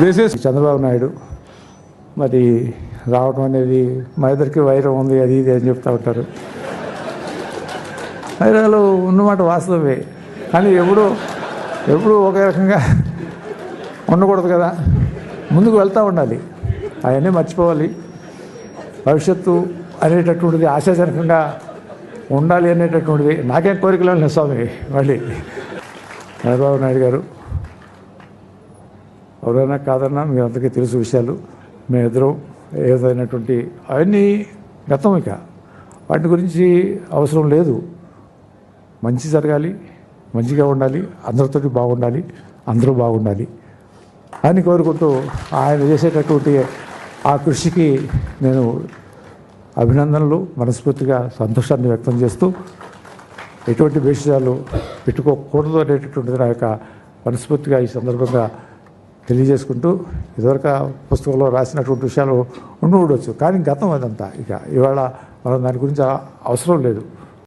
Basis Chandrababu Naidu. మరి రావడం అనేది మా ఇద్దరికి వైరం ఉంది అది ఇది అని చెప్తా ఉంటారు. వైరాలు ఉన్నమాట వాస్తవమే. కానీ ఎప్పుడు ఎప్పుడు ఒకే రకంగా ఉండకూడదు కదా. ముందుకు వెళ్తూ ఉండాలి. అవన్నీ మర్చిపోవాలి. భవిష్యత్తు అనేటటువంటిది ఆశాజనకంగా ఉండాలి అనేటటువంటిది నాకేం కోరికలు స్వామి మళ్ళీ. చంద్రబాబు నాయుడు గారు ఎవరైనా కాదన్నా మీ అందరికీ తెలుసు విషయాలు. మేమిద్దరం ఏదైనటువంటి అవన్నీ గతం ఇక. వాటి గురించి అవసరం లేదు. మంచి జరగాలి మంచిగా ఉండాలి అందరితోటి బాగుండాలి అందరూ బాగుండాలి అని కోరుకుంటూ ఆయన చేసేటటువంటి ఆ కృషికి నేను అభినందనలు మనస్ఫూర్తిగా సంతోషాన్ని వ్యక్తం చేస్తూ ఎటువంటి విషయాలు పెట్టుకోకూడదు అనేటటువంటిది నా యొక్క మనస్ఫూర్తిగా ఈ సందర్భంగా తెలియజేసుకుంటూ ఇదివరకు పుస్తకంలో రాసినటువంటి విషయాలు ఉండి ఉండొచ్చు. కానీ గతం అదంతా ఇక ఇవాళ మనం దాని గురించి అవసరం లేదు.